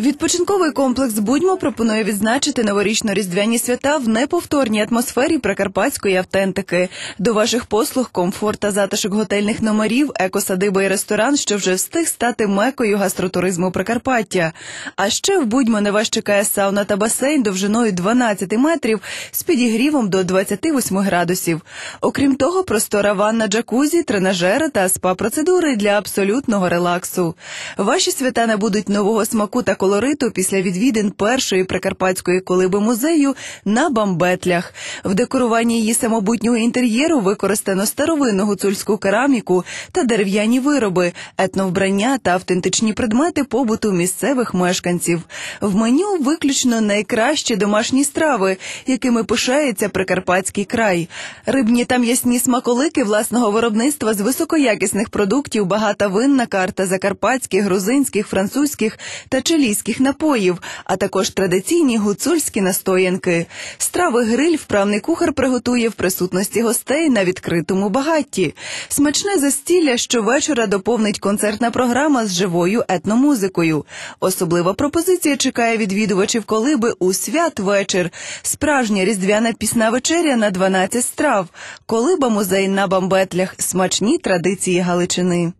Відпочинковий комплекс Будьмо пропонує відзначити новорічно-різдвяні свята в неповторній атмосфері прикарпатської автентики. До ваших послуг комфорт та затишок готельних номерів, екосадиба і ресторан, що вже встиг стати мекою гастротуризму Прикарпаття. А ще в Будьмо на вас чекає сауна та басейн довжиною 12 метрів з підігрівом до 28 градусів. Окрім того, простора ванна джакузі, тренажери та спа-процедури для абсолютного релаксу. Ваші свята набудуть нового смаку та колориту після відвідин першої прикарпатської колиби музею на бамбетлях. В декоруванні її самобутнього інтер'єру використано старовинну гуцульську кераміку та дерев'яні вироби, етновбрання та автентичні предмети побуту місцевих мешканців. В меню виключно найкращі домашні страви, якими пишається прикарпатський край. Рибні та м'ясні смаколики власного виробництва з високоякісних продуктів, багата винна карта закарпатських, грузинських, французьких та чилійських напоїв, а також традиційні гуцульські настоянки. Страви гриль вправний кухар приготує в присутності гостей на відкритому багатті. Смачне застілля щовечора доповнить концертна програма з живою етномузикою. Особлива пропозиція чекає відвідувачів колиби у святвечір. Справжня різдвяна пісна вечеря на 12 страв. Колиба музей на бамбетлях. Смачні традиції Галичини.